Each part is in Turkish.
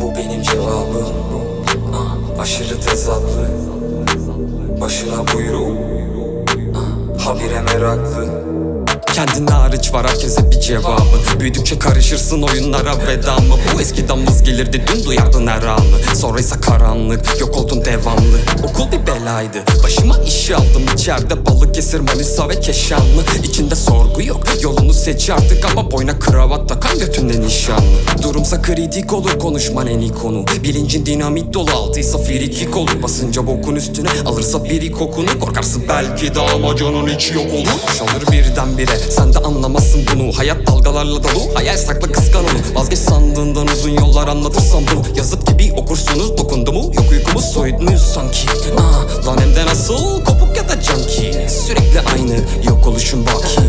Benim cevabım. Ah, aşırı tezatlı. Başına buyruk ah, habire meraklı. Kendine hariç var herkese bir cevabın Büyüdükçe karışırsın oyunlara veda mı? Bu eskiden vız gelirdi dün duyardın her anı. Sonra ise karanlık yok oldun devamlı. Okul bir belaydı başıma iş aldım. İçeride Balıkesir Manisa ve Keşanlı. İçinde sorgu yok yolunu seç artık Ama boyna kravat takan götünde nişanlı Durumsa kritik olur konuşman en iyi konu. Bilincin dinamit dolu altıysa frikik olur. Basınca bokun üstüne alırsa biri kokunu. Korkarsın belki de ama canın içi yok olur. Boşalır birdenbire sen de anlamazsın bunu. Hayat dalgalarla dolu hayal sakla kıskan onu Vazgeç sandığından uzun yollar anlatırsam bunu Yazıt gibi okursunuz dokundu mu? Yok uykumuz soyut muyuz sanki. Ah, Lan hem de nasıl? Kopuk ya da junkie. Sürekli aynı yok oluşun baki.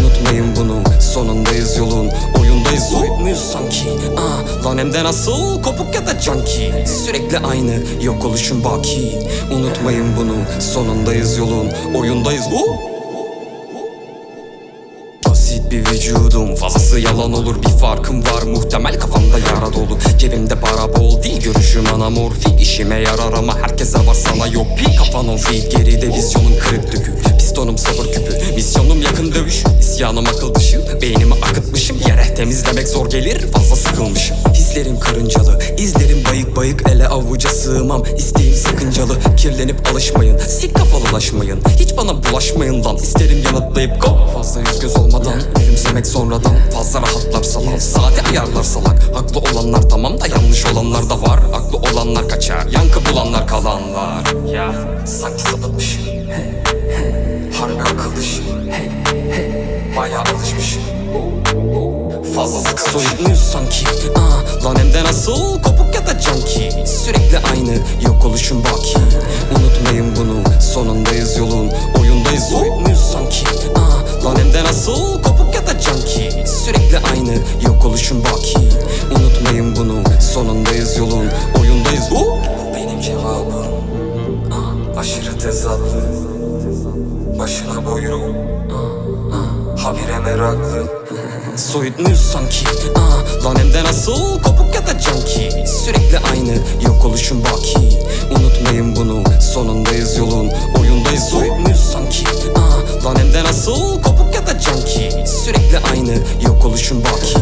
Unutmayın bunu sonundayız yolun oyundayız soyut muyuz sanki. Ah, Lan hem de nasıl kopuk ya da junkie. Sürekli aynı yok oluşun baki. Unutmayın bunu sonundayız yolun oyundayız. Bu Basit bir vücudum fazlası yalan olur. Bir farkım var muhtemel kafamda yara dolu. Cebimde para bol değil görüşüm anamorfik. İşime yarar ama herkese var sana yok. Kafan on feet geride vizyonun kırık dökük. Pistonum sabır küpü misyonum yakın dövüş İsyanım akıl dışı beynimi akıtmışım Yere temizlemek zor gelir fazla sıkılmışım. Hislerim karıncalı izlerim bayık bayık ele avuca sığmam. İsteğim sakıncalı kirlenip alışmayın. Sik kafalılaşmayın hiç bana bulaşmayın lan. İsterim yanıtlayıp go Fazla yüz göz olmadan. Gülümsemek sonradan Fazla rahatlarsa lan. Sade ayarlar salak Haklı olanlar tamam da yanlış olanlar da var. Aklı olanlar kaçar yankı bulanlar kalanlar. Ya sanki sapıtmışım. Harbi akıl dışı Alışmışım Fazla muyuz sanki. Ah, Lan hem de nasıl kopuk ya da junkie. Sürekli aynı yok oluşun baki. Unutmayın bunu sonundayız yolun oyundayız. Soyut muyuz sanki. Ah, Lan hem de nasıl kopuk ya da junkie. Sürekli aynı yok oluşun baki. Unutmayın bunu sonundayız yolun oyundayız. Bu Benim cevabım aşırı tezatlı Başına buyruk ah, habire meraklı. Soyut muyuz sanki. Ah, Lan hem de nasıl kopuk ya da junkie? Sürekli aynı yok oluşun baki. Unutmayın bunu sonundayız yolun oyundayız. Soyut muyuz sanki. Ah, Lan hem de nasıl kopuk ya da junkie? Sürekli aynı yok oluşun baki